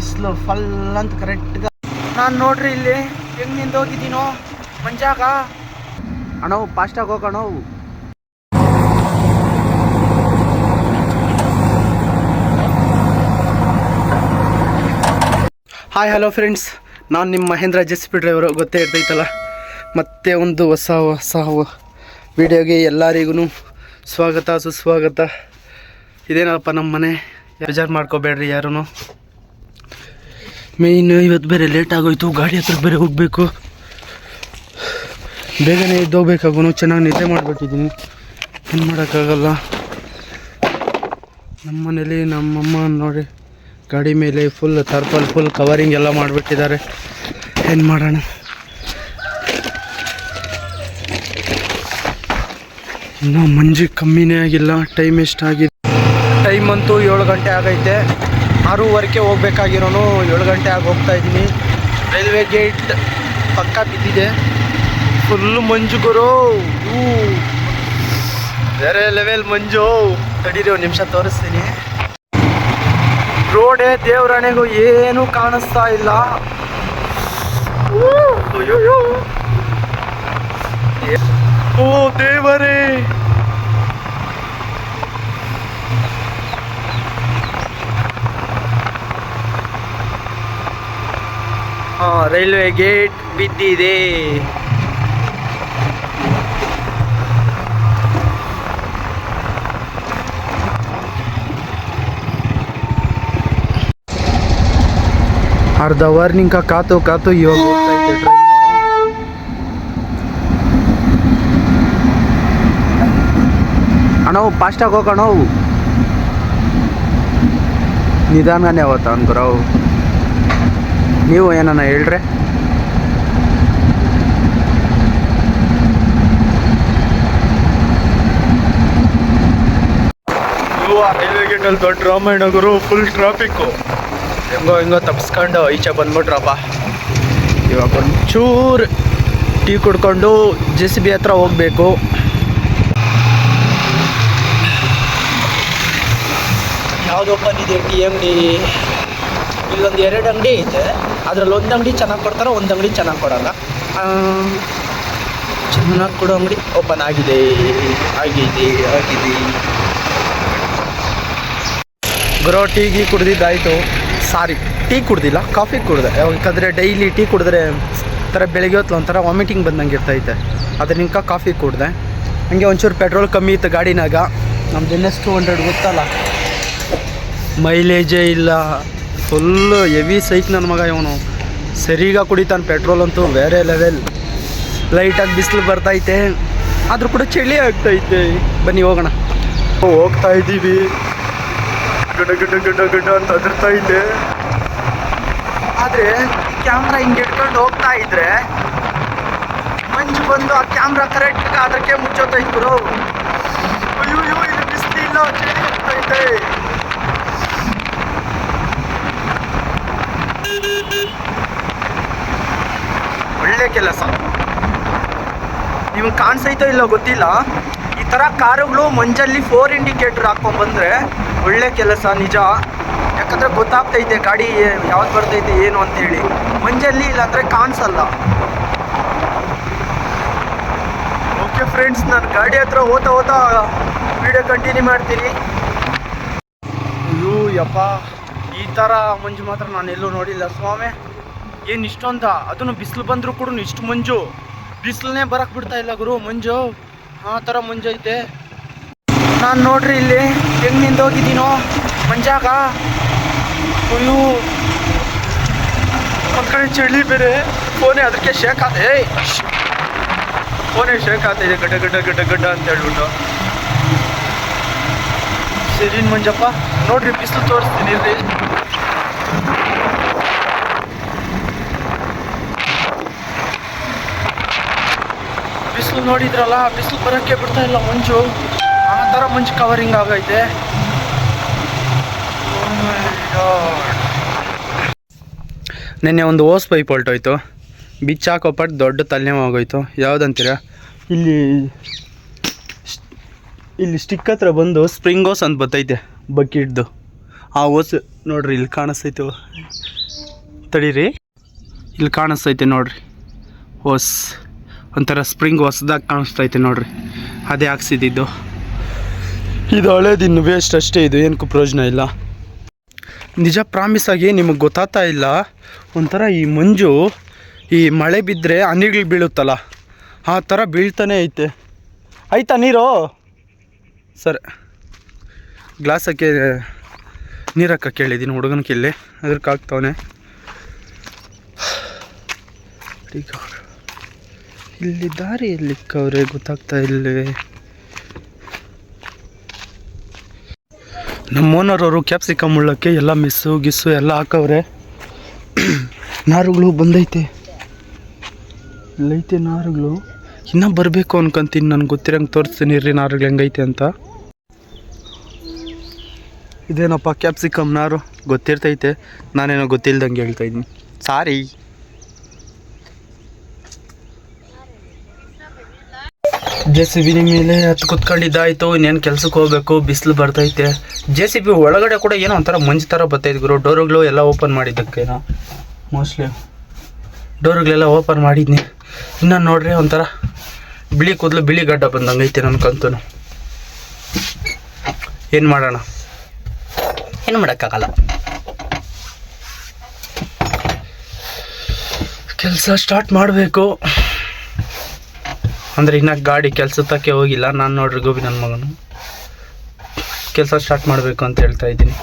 ಬಿಸಿಲು ಫಲ್ ಅಂತ ಕರೆಕ್ಟ್ಗ ನಾನು ನೋಡ್ರಿ ಇಲ್ಲಿ, ಹೆಂಗ್ನಿಂದ ಹೋಗಿದ್ದೀನೋ ಮಂಜಾಗ ಅಣ್ಣವು ಫಾಸ್ಟಾಗಿ ಹೋಗೋಣವು ಹಾಯ್ ಹಲೋ ಫ್ರೆಂಡ್ಸ್ ನಾನು ನಿಮ್ಮ Mahendra J C P driver ಗೊತ್ತೇ ಇರ್ತೈತಲ್ಲ? ಮತ್ತೆ ಒಂದು ಹೊಸ ಹೊಸ ವಿಡಿಯೋಗೆ ಎಲ್ಲರಿಗೂ ಸ್ವಾಗತ, ಸುಸ್ವಾಗತ. ಇದೇನಪ್ಪ ನಮ್ಮ ಮನೆ? ಬೇಜಾರು ಮಾಡ್ಕೋಬೇಡ್ರಿ ಯಾರೂ ಮೇಯ್ನ್ ಇವತ್ತು ಬೇರೆ ಲೇಟ್ ಆಗೋಯ್ತು. ಗಾಡಿ ಹತ್ರ ಬೇರೆ ಹೋಗಬೇಕು. ಬೇಗನೆ ಎದ್ದೋಗ್ಬೇಕಾಗೂ ಚೆನ್ನಾಗಿ ನಿದ್ದೆ ಮಾಡಿಬಿಟ್ಟಿದ್ದೀನಿ ಏನು ಮಾಡೋಕ್ಕಾಗಲ್ಲ. ನಮ್ಮ ಮನೇಲಿ ನಮ್ಮಮ್ಮ ನೋಡಿ, ಗಾಡಿ ಮೇಲೆ ಫುಲ್ ತರ್ಪಲ್ ಫುಲ್ ಕವರಿಂಗ್ ಎಲ್ಲ ಮಾಡಿಬಿಟ್ಟಿದ್ದಾರೆ. ಏನು ಮಾಡೋಣ? ಇನ್ನೂ ಮಂಜು ಕಮ್ಮಿನೇ ಆಗಿಲ್ಲ. ಟೈಮ್ ಎಷ್ಟಾಗಿದೆ? ಟೈಮ್ ಅಂತೂ ಏಳು ಗಂಟೆ ಆಗೈತೆ. ಆರೂವರೆಗೆ ಹೋಗ್ಬೇಕಾಗಿರೋನು ಏಳು ಗಂಟೆ ಆಗಿ ಹೋಗ್ತಾ ಇದ್ದೀನಿ. ರೈಲ್ವೆ ಗೇಟ್ ಪಕ್ಕ ಬಿದ್ದಿದೆ. ಫುಲ್ಲು ಮಂಜು ಗುರು. ಊ. ಬೇರೆ ಲೆವೆಲ್ ಮಂಜು. ತಡೀರಿ ಒಂದು ನಿಮಿಷ ತೋರಿಸ್ತೀನಿ. ರೋಡೇ ದೇವರಣೆಗೂ ಏನೂ ಕಾಣಿಸ್ತಾ ಇಲ್ಲ. ಓ ದೇವರೇ. ರೈಲ್ವೆ ಗೇಟ್ ಬಿದ್ದಿದೆ. ಅರ್ಧ ಅವರ್ ಕಾತು ಕಾತು ಇವಾಗ ಟ್ರೈನು ಅಣ್ಣವು ಫಾಸ್ಟಾಗಿ ಹೋಗೋಣ ನಿಧಾನನೇ ಅವತ್ತ ಅನ್ಕೊರವು ನೀವು ಏನನ್ನ ಹೇಳ್ರೆ? ರೈಲ್ವೆ ಗೇಟಲ್ಲಿ ದೊಡ್ಡ ರಾಮಾಯಣಗುರು ಫುಲ್ ಟ್ರಾಫಿಕ್ಕು ಹೆಂಗೋ ಹೆಂಗೋ ತಪ್ಸ್ಕೊಂಡು ಈಚೆ ಬಂದ್ಬಿಟ್ರಪ್ಪ. ಇವಾಗ ಒಂಚೂರು ಟೀ ಕುಡ್ಕೊಂಡು ಜೆ ಸಿ ಬಿ ಹತ್ರ ಹೋಗ್ಬೇಕು. ಯಾವುದೋ ಓಪನ್ ಇದೆ ಎಂ ಅಂಗಡಿ ಇಲ್ಲೊಂದು ಎರಡು ಅಂಗಡಿ ಐತೆ. ಅದರಲ್ಲಿ ಒಂದು ಅಂಗಡಿ ಚೆನ್ನಾಗಿ ಕೊಡ್ತಾರೆ ಒಂದು ಅಂಗಡಿ ಚೆನ್ನಾಗಿ ಕೊಡಲ್ಲ. ಚೆನ್ನಾಗಿ ಕೊಡೋ ಅಂಗಡಿ ಓಪನ್ ಆಗಿದೆ. ಆಗಿದೆ ಆಗಿದೆ. ಗುರೋ ಟೀ ಗೀ ಕುಡ್ದಿದ್ದಾಯಿತು. ಸಾರಿ, ಟೀ ಕುಡ್ದಿಲ್ಲ, ಕಾಫಿ ಕುಡ್ದೆ. ಯಾಕಂದರೆ ಡೈಲಿ ಟೀ ಕುಡಿದ್ರೆ ಒಂಥರ ಬೆಳಗ್ಗೆ ಹೊತ್ತು ಒಂಥರ ವಾಮಿಟಿಂಗ್ ಬಂದಂಗೆ ಇರ್ತೈತೆ. ಅದರಿಂದ ಕಾಫಿ ಕುಡ್ದೆ. ಹಂಗೆ ಒಂಚೂರು ಪೆಟ್ರೋಲ್ ಕಮ್ಮಿ ಇತ್ತು ಗಾಡಿನಾಗ. ನಮ್ದು ಎನ್ ಎಸ್ ಹಂಡ್ರೆಡ್ ಗೊತ್ತಲ್ಲ. ಮೈಲೇಜೇ ಇಲ್ಲ. ಫುಲ್ಲು ಹೆವಿ ಸೈಕ್ ನನ್ನ ಮಗ ಇವನು. ಸರಿಗ ಕುಡಿತಾನೆ ಪೆಟ್ರೋಲ್ ಅಂತೂ ಬೇರೆ ಲೆವೆಲ್ ಲೈಟಾಗಿ ಬಿಸಿಲು ಬರ್ತೈತೆ. ಆದರೂ ಕೂಡ ಚಳಿ ಆಗ್ತೈತೆ. ಬನ್ನಿ ಹೋಗೋಣ. ಹೋಗ್ತಾ ಇದ್ದೀವಿ. ಗಡ ಗಡ ಗಡ ಗಡ ಅಂತ ಅದರ್ತಾ ಇದ್ದೆ ಆದರೆ ಕ್ಯಾಮ್ರಾ ಹಿಂಗೆ ಇಟ್ಕೊಂಡು ಹೋಗ್ತಾ ಇದ್ರೆ ಮಂಜು ಬಂದು ಆ ಕ್ಯಾಮ್ರಾ ಕರೆಕ್ಟ್ ಅದಕ್ಕೆ ಮುಚ್ಚೋತೈತೆ ಬ್ರೋ ಅಯ್ಯೋ ಅಯ್ಯೋ ಬಿಸಿಲು ಬಿಸಿಲಿಲ್ಲ ಚಳಿ ಆಗ್ತೈತೆ. ಒಳ್ಳೆ ಕೆಲಸ ನಿಮ್ಗೆ ಕಾಣಿಸೈತೋ ಇಲ್ಲ ಗೊತ್ತಿಲ್ಲ. ಈ ಥರ ಕಾರುಗಳು ಮಂಜಲ್ಲಿ ಫೋರ್ ಇಂಡಿಕೇಟರ್ ಹಾಕೊಂಡ್ಬಂದ್ರೆ ಒಳ್ಳೆ ಕೆಲಸ, ನಿಜ. ಯಾಕಂದರೆ ಗೊತ್ತಾಗ್ತೈತೆ ಗಾಡಿ ಯಾವ್ದು ಬರ್ತೈತೆ, ಏನು ಅಂತೇಳಿ. ಮಂಜಲ್ಲಿ ಇಲ್ಲಾಂದರೆ ಕಾಣಿಸಲ್ಲ. ಓಕೆ ಫ್ರೆಂಡ್ಸ್ ನಾನು ಗಾಡಿ ಹತ್ರ ಹೋತಾ ಹೋತಾ ವಿಡಿಯೋ ಕಂಟಿನ್ಯೂ ಮಾಡ್ತೀನಿ. ಅಯ್ಯೋ ಯಪ್ಪ, ಈ ಥರ ಮಂಜು ಮಾತ್ರ ನಾನು ಎಲ್ಲೂ ನೋಡಿಲ್ಲ ಸ್ವಾಮಿ. ಏನು ಇಷ್ಟೊಂದ? ಅದನ್ನು ಬಿಸಿಲು ಬಂದರೂ ಕೂಡ ಇಷ್ಟು ಮಂಜು. ಬಿಸಿಲನ್ನೇ ಬರಕ್ಕೆ ಬಿಡ್ತಾ ಇಲ್ಲ ಗುರು, ಮಂಜು. ಆ ಥರ ಮಂಜು ಐತೆ. ನಾನು ನೋಡ್ರಿ ಇಲ್ಲಿ, ಹೆಂಗ್ ನಿಂದೋಗಿದ್ದೀನೋ? ಮಂಜಾಗ? ಅಯ್ಯೋ. ಕಡೆ ಚಳಿ ಬೇರೆ, ಫೋನೇ ಅದಕ್ಕೆ ಶೇಕ್ ಆತ ಏಯ್! ಫೋನೇ ಶೇಕ್ ಇದೆ, ಗಡ್ಡ ಗಡ್ಡ ಗಡ್ಡ ಗಡ್ಡ ಅಂತ ಹೇಳ್ಬಿಟ್ಟು. ಸರಿ ಮಂಜಪ್ಪ, ನೋಡ್ರಿ ಬಿಸಿಲು ತೋರಿಸ್ತೀನಿ ಇರ್ರಿ ಬಿಸಿಲು ನೋಡಿದ್ರಲ್ಲ ಬಿಸಿಲು ಬರೋಕ್ಕೆ ಬಿಡ್ತಾ ಇಲ್ಲ ಮಂಜು. ಆ ಥರ ಮಂಜು ಕವರಿಂಗ್ ಆಗೈತೆ. ನಿನ್ನೆ ಒಂದು ಓಸ್ ಪೈಪ್ ಹೊಲ್ಟೋಯ್ತು. ಬಿಚ್ಚ ಹಾಕೋಪಟ್ಟು ದೊಡ್ಡ ತಲೆನೋವು ಆಗೋಯ್ತು ಯಾವುದಂತೀರ? ಇಲ್ಲಿ ಇಲ್ಲಿ ಸ್ಟಿಕ್ ಹತ್ರ ಬಂದು ಸ್ಪ್ರಿಂಗ್ ಓಸ್ ಅಂತ ಬತ್ತೈತೆ ಬಕೆಟ್ದು. ಆ ಓಸ್ ನೋಡ್ರಿ ಇಲ್ಲಿ ಕಾಣಿಸ್ತೈತೆ ತಡೀರಿ. ಇಲ್ಲಿ ಕಾಣಿಸ್ತೈತೆ ನೋಡ್ರಿ ಹೊಸ್ ಒಂಥರ ಸ್ಪ್ರಿಂಗ್ ಹೊಸದಾಗಿ ಕಾಣಿಸ್ತೈತೆ ನೋಡ್ರಿ. ಅದೇ ಹಾಕ್ಸಿದ್ದು ಇದು ಹಳೇದಿನ್ನು ವೇಸ್ಟ್ ಅಷ್ಟೇ ಇದು ಏನಕ್ಕೂ ಪ್ರಯೋಜನ ಇಲ್ಲ. ನಿಜ ಪ್ರಾಮಿಸ್ ಆಗಿ ನಿಮಗೆ ಗೊತ್ತಾಗ್ತಾ ಇಲ್ಲ. ಒಂಥರ ಈ ಮಂಜು ಈ ಮಳೆ ಬಿದ್ದರೆ ಅನಿಗಳು ಬೀಳುತ್ತಲ್ಲ ಆ ಥರ ಬೀಳ್ತಾನೆ ಐತೆ. ಆಯ್ತಾ ನೀರು? ಸರ್ ಗ್ಲಾಸಕ್ಕೆ ನೀರು ಹಾಕ ಕೇಳಿದ್ದೀನಿ ಹುಡುಗನ ಕೇಳಿ. ಅದಕ್ಕೆ ಈಗ ಇಲ್ಲಿ ದಾರಿ ಎಲ್ಲಿಕ್ಕವ್ರೆ? ಗೊತ್ತಾಗ್ತಾ ಇಲ್ಲೇ ನಮ್ಮ ಓನರ್ ಅವರು ಕ್ಯಾಪ್ಸಿಕಮ್ ಉಳ್ಳಕ್ಕೆ ಎಲ್ಲ ಮಿಸ್ಸು, ಗಿಸ್ಸು ಎಲ್ಲ ಹಾಕವ್ರೆ. ನಾರುಗಳು ಬಂದೈತೆ. ಇಲ್ಲೈತೆ ನಾರುಗಳು. ಇನ್ನೂ ಬರಬೇಕು ಅನ್ಕೊಂತೀನಿ, ನನಗೆ ಗೊತ್ತಿರಂಗೆ ತೋರಿಸ್ತೀನಿ ರೀ ನಾರುಗಳು ಹೆಂಗೈತೆ ಅಂತ. ಇದೇನಪ್ಪ ಕ್ಯಾಪ್ಸಿಕಮ್ ನಾರು? ಗೊತ್ತಿರ್ತೈತೆ. ನಾನೇನೋ ಗೊತ್ತಿಲ್ದಂಗೆ ಹೇಳ್ತಾ ಇದ್ದೀನಿ. ಸಾರಿ. ಜೆ ಸಿ ಬಿ ಮೇಲೆ ಹತ್ತು ಕುತ್ಕೊಂಡಿದ್ದಾಯ್ತು ಇನ್ನೇನು ಕೆಲ್ಸಕ್ಕೆ ಹೋಗ್ಬೇಕು ಬಿಸಿಲು ಬರ್ತೈತೆ. ಜೆ ಸಿ ಬಿ ಒಳಗಡೆ ಕೂಡ ಏನೋ ಒಂಥರ ಮಂಜು ಥರ ಬರ್ತೈತೆ ಗುರು. ಡೋರುಗಳು ಎಲ್ಲ ಓಪನ್ ಮಾಡಿದ್ದಕ್ಕೇನೋ. ಮೋಸ್ಟ್ಲಿ ಡೋರ್ಗಳೆಲ್ಲ ಓಪನ್ ಮಾಡಿದ್ನಿ. ಇನ್ನು ನೋಡ್ರಿ ಒಂಥರ ಬಿಳಿ ಕೂದಲು ಬಿಳಿ ಗಡ್ಡ ಬಂದಂಗೆ ಐತೆ ನನ್ನ ಕಂತು ಏನು ಮಾಡೋಣ? ಏನು ಮಾಡೋಕ್ಕಾಗಲ್ಲ. ಕೆಲಸ ಸ್ಟಾರ್ಟ್ ಮಾಡಬೇಕು. ಅಂದರೆ ಇನ್ನು ಗಾಡಿ ಕೆಲಸಕ್ಕೆ ಹೋಗಿಲ್ಲ. ನಾನು ನೋಡ್ರಿ ಗೋಬಿ ನನ್ನ ಮಗನು. ಕೆಲಸ ಸ್ಟಾರ್ಟ್ ಮಾಡಬೇಕು ಅಂತ ಹೇಳ್ತಾ ಇದ್ದೀನಿ.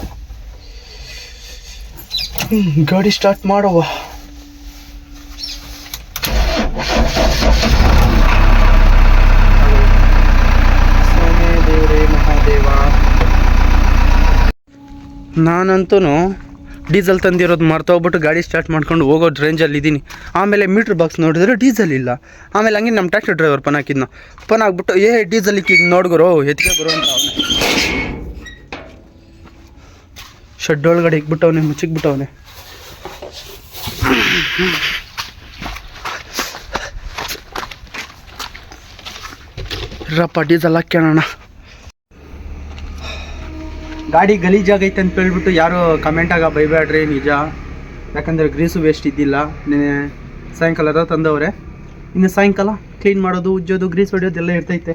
ಗಾಡಿ ಸ್ಟಾರ್ಟ್ ಮಾಡುವ. ನಾನಂತೂ ಡೀಸೆಲ್ ತಂದಿರೋದು ಮರ್ತೋಗ್ಬಿಟ್ಟು ಗಾಡಿ ಸ್ಟಾರ್ಟ್ ಮಾಡ್ಕೊಂಡು ಹೋಗೋ ರೇಂಜಲ್ಲಿ ಇದ್ದೀನಿ ಆಮೇಲೆ ಮೀಟ್ರ್ ಬಾಕ್ಸ್ ನೋಡಿದ್ರೆ ಡೀಸೆಲ್ ಇಲ್ಲ. ಆಮೇಲೆ ಹಂಗೆ ನಮ್ಮ ಟ್ಯಾಕ್ಸಿ ಡ್ರೈವರ್ ಪನ್ ಹಾಕಿದ್ನ. ಪನ್ ಹಾಕ್ಬಿಟ್ಟು, ಏ, ಡೀಸೆಲ್ ಇಕ್ಕಿದ್ ನೋಡ್ಗುರು ಎತ್ತಿಗೆ ಬರೋ ಅಂತ ಶೆಡ್ ಒಳಗಡೆ ಇಕ್ಬಿಟ್ಟವನೆ, ಮುಚ್ಚಿಕ್ಬಿಟ್ಟವನೆ. ರಪ್ಪ, ಡೀಸೆಲ್ ಹಾಕ್ಯಾಣ ಗಾಡಿ ಗಲೀಜಾಗೈತೆ ಅಂತ ಹೇಳ್ಬಿಟ್ಟು ಯಾರು ಕಮೆಂಟಾಗ ಬೈಬೇಡ್ರಿ ನಿಜ. ಯಾಕಂದರೆ ಗ್ರೀಸು ವೇಸ್ಟ್ ಇದ್ದಿಲ್ಲ. ನಿನ್ನೆ ಸಾಯಂಕಾಲ ತಂದವ್ರೆ ಇನ್ನು ಸಾಯಂಕಾಲ ಕ್ಲೀನ್ ಮಾಡೋದು, ಉಜ್ಜೋದು ಗ್ರೀಸ್ ಹೊಡೆಯೋದು ಎಲ್ಲ ಇರ್ತೈತೆ.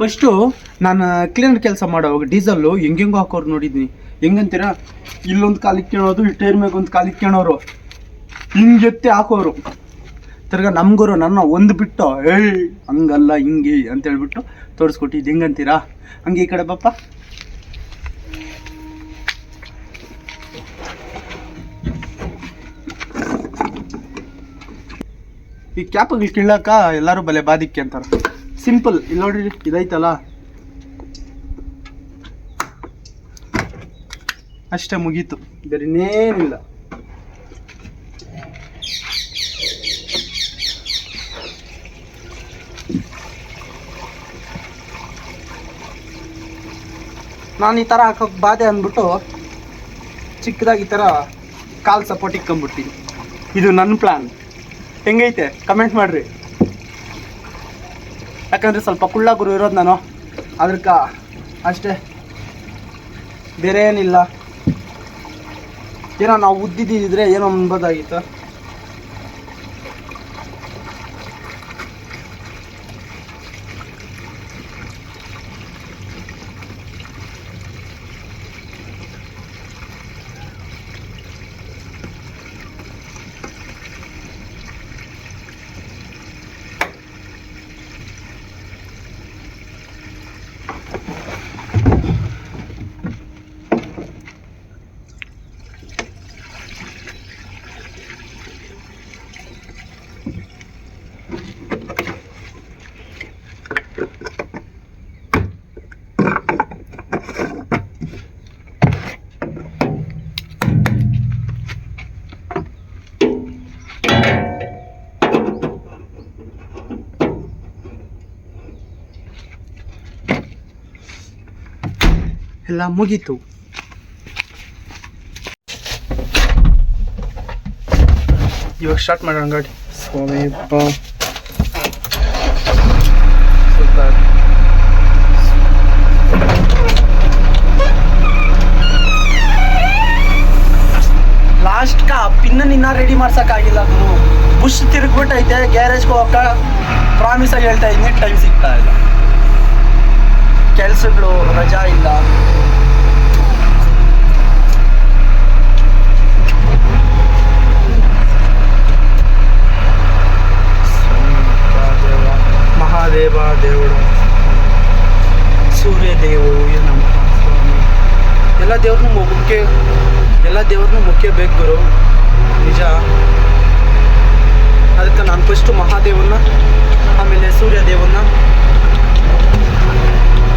ಫಸ್ಟು ನಾನು ಕ್ಲೀನರ್ ಕೆಲಸ ಮಾಡೋವಾಗ ಡೀಸಲ್ಲು ಹೆಂಗೆಂಗೋ ಹಾಕೋರು ನೋಡಿದ್ದೀನಿ ಹೆಂಗಂತೀರಾ? ಇಲ್ಲೊಂದು ಕಾಲಿಗೆ ಕೇಳೋದು, ಈ ಟೈರ್ ಮ್ಯಾಗ ಒಂದು ಕಾಲು ಹಿಂಗೆ ಹಿಂಗೆತ್ತಿ ಹಾಕೋರು. ತಿರ್ಗ ನಮ್ಗೋರು ನನ್ನ ಒಂದು ಬಿಟ್ಟು, ಏಯ್, ಹಂಗಲ್ಲ, ಹಿಂಗೆ ಅಂತ ಹೇಳ್ಬಿಟ್ಟು ತೋರಿಸ್ಕೊಟ್ಟಿದ್ದು ಹೆಂಗಂತೀರಾ? ಹಂಗೆ ಈ ಕಡೆ ಬಪ್ಪ. ಈ ಕ್ಯಾಪಗಳು ಕೀಳಾಕ ಎಲ್ಲರೂ ಬಲೆ ಬಾದಿಕ್ಕೆ ಅಂತಾರೆ. ಸಿಂಪಲ್ ಇಲ್ಲಿ ನೋಡ್ರಿ, ಇದೈತಲ್ಲ? ಅಷ್ಟೇ ಮುಗೀತು. ಬೇರೆ ಇನ್ನೇನಿಲ್ಲ ನಾನು ಈ ಥರ ಹಾಕೋಕೆ ಬಾಧೆ ಅಂದ್ಬಿಟ್ಟು ಚಿಕ್ಕದಾಗಿ ಈ ಥರ ಕಾಲು ಸಪೋರ್ಟ್ ಇಕ್ಕೊಂಬಿಡ್ತೀನಿ ಇದು ನನ್ನ ಪ್ಲ್ಯಾನ್ ಹೆಂಗೈತೆ? ಕಮೆಂಟ್ ಮಾಡಿರಿ. ಯಾಕಂದರೆ ಸ್ವಲ್ಪ ಕುಳ್ಳ ಗುರು ಇರೋದು ನಾನು. ಅದಕ್ಕ ಅಷ್ಟೇ. ಬೇರೆ ಏನಿಲ್ಲ ಏನೋ ನಾವು ಉದ್ದಿದ್ದಿದ್ರೆ ಏನೋ ಅನ್ಬೋದಾಗಿತ್ತು ಎಲ್ಲ ಮುಗೀತು ಇವಾಗ ಸ್ಟಾರ್ಟ್ ಮಾಡೋಣ ಗಾಡಿ ಸ್ವಾಮಿ ಸೂಪರ್ ಲಾಸ್ಟ್ ಕಾ ಪಿನ್ನ ನಿನ್ನ ರೆಡಿ ಮಾಡ್ಸಕ್ಕಾಗಿಲ್ಲ ಗುರು. ಬುಷ್ ತಿರುಗ್ಬಿಟ್ಟೈತೆ ಗ್ಯಾರೇಜ್ಗೆ ಹೋಗಕ್ಕ ಪ್ರಾಮಿಸ್ ಆಗಿ ಹೇಳ್ತಾ ಇದ್ದೀನಿ ಟೈಮ್ ಸಿಗ್ತಾ ಇಲ್ಲ. ಕೆಲ್ಸಗಳು ರಜಾ ಇಲ್ಲ ಮಹಾದೇವ ದೇವರು ಸೂರ್ಯ ದೇವರು ನಮ್ಮ ಸ್ವಾಮಿ ಎಲ್ಲ ದೇವ್ರನ್ನೂ ಮುಖ್ಯ ಎಲ್ಲ ದೇವ್ರನ್ನೂ ಮುಖ್ಯ ಬೇಕು ಗುರು ನಿಜ ಅದಕ್ಕೆ ನಾನು ಫಸ್ಟು ಮಹಾದೇವನ್ನ ಆಮೇಲೆ ಸೂರ್ಯ ದೇವನ್ನ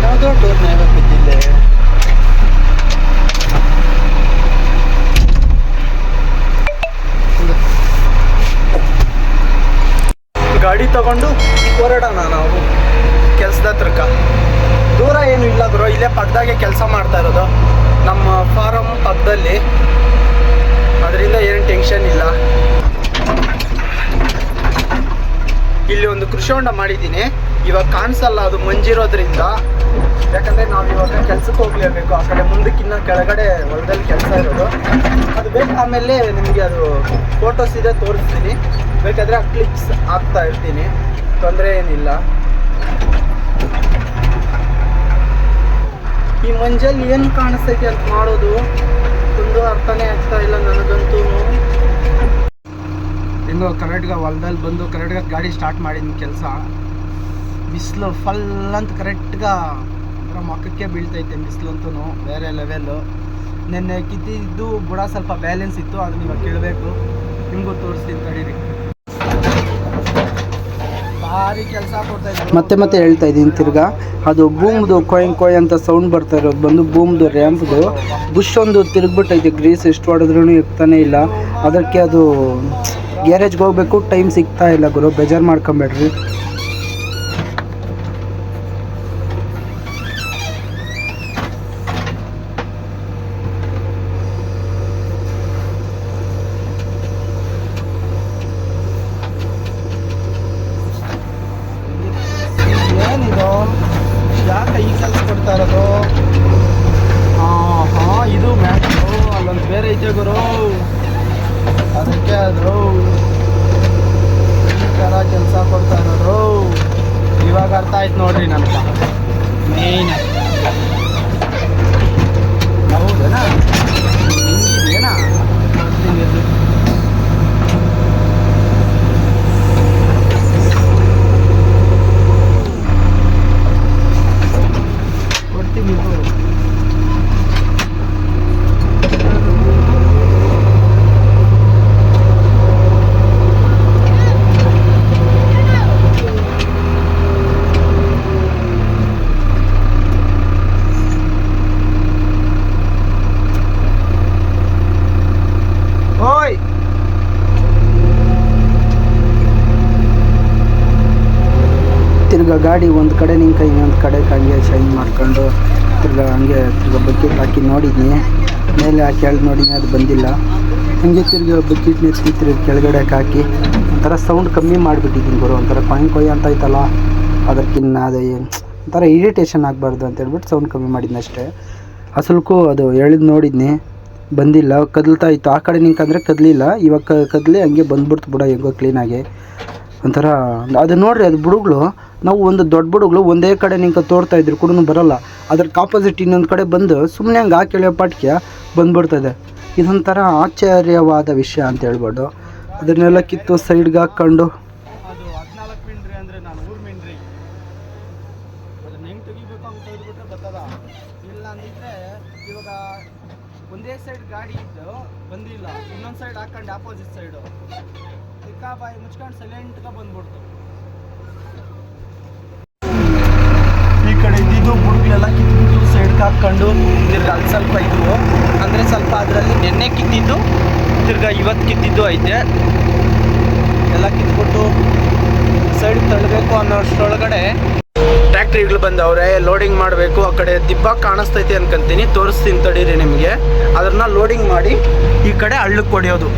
ಯಾವುದೋ ಡೋರ್ ನ್ಯಾಯ ಬಿದ್ದಿಲ್ಲೆ ಗಾಡಿ ತಗೊಂಡು ಹೊರಡೋಣ ನಾವು. ಕೆಲಸದ ಹತ್ರಕ್ಕ. ದೂರ ಏನು ಇಲ್ಲ ಗುರು ಇಲ್ಲೇ ಪಕ್ಕದಾಗೆ ಕೆಲಸ ಮಾಡ್ತಾ ಇರೋದು. ನಮ್ಮ ಫಾರಮ್ ಪಕ್ಕದಲ್ಲಿ. ಅದರಿಂದ ಏನು ಟೆನ್ಷನ್ ಇಲ್ಲ. ಇಲ್ಲಿ ಒಂದು ಕೃಷಿ ಹೊಂಡ ಮಾಡಿದ್ದೀನಿ. ಇವಾಗ ಕಾಣಿಸಲ್ಲ ಅದು ಮಂಜಿರೋದ್ರಿಂದ. ಯಾಕಂದ್ರೆ ನಾವು ಇವಾಗ ಕೆಲ್ಸಕ್ಕೆ ಹೋಗ್ಲೇಬೇಕು. ಆ ಕಡೆ ಮುಂದಕ್ಕಿನ್ನ ಕೆಳಗಡೆ ಹೊಲದಲ್ಲಿ ಕೆಲಸ ಇರೋದು. ಅದು ಬೇಕು, ಆಮೇಲೆ ನಿಮಗೆ ಅದು ಫೋಟೋಸ್ ಇದೆ ತೋರಿಸ್ತೀನಿ. ಬೇಕಾದ್ರೆ ಕ್ಲಿಪ್ಸ್ ಹಾಕ್ತಾ ಇರ್ತೀನಿ. ತೊಂದರೆ ಏನಿಲ್ಲ. ಈ ಮಂಜಲ್ಲಿ ಏನು ಕಾಣಿಸ್ತೈತೆ ಅಂತ ಮಾಡೋದು? ಒಂದು ಅರ್ಥನೇ ಆಗ್ತಾ ಇಲ್ಲ ನನಗಂತೂ. ಹೆಂಗೋ ಕರೆಕ್ಟ್ಗೆ ಹೊಲದಲ್ಲಿ ಬಂದು ಕರೆಕ್ಟ್ಗೆ ಗಾಡಿ ಸ್ಟಾರ್ಟ್ ಮಾಡಿದ ಕೆಲಸ. ಬಿಸಿಲು ಫಲ್ ಅಂತ ಕರೆಕ್ಟ್ಗೆ ಒಂಥರ ಮುಖಕ್ಕೆ ಬೀಳ್ತೈತೆ ಬಿಸಿಲಂತೂ ಬೇರೆ ಲೆವೆಲ್ಲು ನೆನ್ನೆ ಕಿತ್ತಿದ್ದು ಬುಡ ಸ್ವಲ್ಪ ಬ್ಯಾಲೆನ್ಸ್ ಇತ್ತು, ಅದನ್ನ ಇವಾಗ ಕೇಳಬೇಕು. ನಿಮಗೂ ತೋರಿಸ್ತೀನಿ ತಡೀರಿ. ಭಾರಿ ಕೆಲಸ ಕೊಡ್ತಾ ಮತ್ತೆ ಮತ್ತೆ ಹೇಳ್ತಾ ಇದ್ದೀನಿ ತಿರ್ಗಾ. ಅದು ಬೂಮ್ದು ಕೊಯ್ ಕೊಯ್ ಅಂತ ಸೌಂಡ್ ಬರ್ತಾ ಇರೋದು. ಬಂದು ಬೂಮ್ದು ರ್ಯಾಂಪ್ದು ಬುಷ್ ಒಂದು ತಿರುಗ್ಬಿಟ್ಟೈತೆ ಗ್ರೀಸ್ ಎಷ್ಟು ಹೊಡೆದ್ರೂ ಇರ್ತಾನೆ ಇಲ್ಲ. ಅದಕ್ಕೆ ಅದು ಗ್ಯಾರೇಜ್ಗೆ ಹೋಗ್ಬೇಕು ಟೈಮ್ ಸಿಗ್ತಾ ಇಲ್ಲ ಗುರು ಬೇಜಾರು ಮಾಡ್ಕೊಂಬೇಡ್ರಿ ಏನಿದು ಯಾಕೆ ಈ ಕೆಲಸ ಕೊಡ್ತಾ ಇರೋದು ಹಾಂ ಹಾಂ ಇದು ಮ್ಯಾಚು ಅಲ್ಲೊಂದು ಬೇರೆ ಐತೆ ಗುರು ಅದಕ್ಕೆ ಅದು ಈ ಥರ ಕೆಲಸ ಕೊಡ್ತಾ ಇರೋದು ಇವಾಗ ಅರ್ಥ ಆಯ್ತು ನೋಡ್ರಿ ನನಗೆ ಮೇನ್ ಹೌದೇನಾ ಹಿಂಗಿದೆಯೇನಾ ನೋಡ್ತೀನಿ ಇರ್ಲಿ. ಕೊಡ್ತೀನಿ ಇರು. ಓಯ್ ತಿರ್ಗಾ ಗಾಡಿ ಒಂದು ಕಡೆ ನಿಂಕ ಇನ್ನೊಂದು ಕಡೆ ಹಂಗೆ ಶೈನ್ ಮಾಡ್ಕೊಂಡು ತಿರ್ಗಾ ಹಂಗೆ ತಿರ್ಗಾ ಬಕೆಟ್ ಹಾಕಿ ನೋಡಿದ್ನಿ. ಮೇಲೆ ಹಾಕಿ ಎಳ್ದು ನೋಡಿದ್ನಿ ಅದು ಬಂದಿಲ್ಲ. ಹಂಗೆ ತಿರ್ಗಿ ಬಕೆಟ್ ನೆತ್ತಿ ತಿರ್ಗಿ ಕೆಳಗಡೆ ಹಾಕಿ ಒಂಥರ ಸೌಂಡ್ ಕಮ್ಮಿ ಮಾಡಿಬಿಟ್ಟಿದ್ದೀನಿ ಗುರು, ಒಂಥರ ಕೊಯ್ ಕೊಯ್ ಅಂತ ಐತಲ್ಲ ಅದಕ್ಕಿನ್ನ ಅದು ಒಂಥರ ಇರಿಟೇಷನ್ ಆಗಬಾರ್ದು ಅಂತ ಹೇಳ್ಬಿಟ್ಟು ಸೌಂಡ್ ಕಮ್ಮಿ ಮಾಡಿದ್ನಿ ಅಷ್ಟೇ. ಅಸಲ್ಕು ಅದು ಎಳೆದು ನೋಡಿದ್ನಿ, ಬಂದಿಲ್ಲ. ಕದಲ್ತಾ ಇತ್ತು. ಆ ಕಡೆ ನಿಂಕಂದರೆ ಕದಲಿಲ್ಲ. ಇವಾಗ ಕದಲಿ ಹಂಗೆ ಬಂದ್ಬಿಡ್ತು ಬಿಡ, ಹೆಂಗೋ ಕ್ಲೀನಾಗಿ ಒಂಥರ, ಅದು ನೋಡ್ರಿ, ಅದು ಬುಡುಗಳು ನಾವು ಒಂದು ದೊಡ್ಡ ಬುಡುಗಳು ಒಂದೇ ಕಡೆ ನಿಂಕ ತೋರ್ತಾ ಇದ್ರು ಕೂಡ ಬರಲ್ಲ. ಅದ್ರ ಕಾಪೋಸಿಟ್ ಇನ್ನೊಂದು ಕಡೆ ಬಂದು ಸುಮ್ಮನೆ ಹಂಗೆ ಹಾಕಿ ಎಳೆಯೋ ಪಾಟ್ಗೆ ಬಂದ್ಬಿಡ್ತದೆ. ಇದೊಂಥರ ಆಶ್ಚರ್ಯವಾದ ವಿಷಯ ಅಂತ ಹೇಳ್ಬೋದು. ಅದನ್ನೆಲ್ಲ ಕಿತ್ತು ಸೈಡ್ಗೆ ಹಾಕ್ಕೊಂಡು ಅದು ಹದಿನಾಲ್ಕು ಮಿಂಡ್ರಿ ಅಂದ್ರೆ ನಾನು ಊರ್ ಮಿಂಡ್ರಿ ಅದನ್ನ ಹೆಂಗ್ ತೆಗಿಬೇಕು ಹಂಗೆ ತೆಗೆದ್ಬಿಟ್ರೆ ಬರ್ತದ ಇಲ್ಲ ಅಂದಿದ್ರೆ ಇವಾಗ ಒಂದೇ ಸೈಡ್ ಗಾಡಿ ಇದ್ದು ಬಂದಿಲ್ಲ ಇನ್ನೊಂದು ಸೈಡ್ ಹಾಕೊಂಡು ಆಪೋಸಿಟ್ ಸೈಡು ಸಿಕ್ಕಾ ಬಾಯಿ ಮುಚ್ಕೊಂಡು ಸೈಲೆಂಟ್గా ಬಂದ್ಬಿಡ್ತು ಈ ಗುಡುಗಳೆಲ್ಲ ಬುಡುಗಳೆಲ್ಲ ಕಿತ್ಬಿಟ್ಟು ಸೈಡ್ಗೆ ಹಾಕ್ಕೊಂಡು ತಿರ್ಗಿ ಅಲ್ಲಿ ಸ್ವಲ್ಪ ಇದ್ವು. ಅಂದರೆ ಸ್ವಲ್ಪ ಅದರಲ್ಲಿ ನೆನ್ನೆ ಕಿತ್ತಿದ್ದು, ತಿರ್ಗಾ ಇವತ್ತು ಕಿತ್ತಿದ್ದು ಐತೆ. ಎಲ್ಲ ಕಿತ್ಬಿಟ್ಟು ಸೈಡ್ ತಳ್ಳಬೇಕು ಅನ್ನೋಷ್ಟರೊಳಗಡೆ ಟ್ಯಾಕ್ಟ್ರಿಗಳು ಬಂದವ್ರೆ ಲೋಡಿಂಗ್ ಮಾಡಬೇಕು. ಆ ಕಡೆ ದಿಬ್ಬ ಕಾಣಿಸ್ತೈತೆ ಅನ್ಕೊಂತೀನಿ. ತೋರಿಸ್ತೀನಿ ತಡೀರಿ ನಿಮಗೆ. ಅದನ್ನ ಲೋಡಿಂಗ್ ಮಾಡಿ ಈ ಕಡೆ ಹಳ್ಳಕ್ಕೆ ಹೊಡೆಯೋದು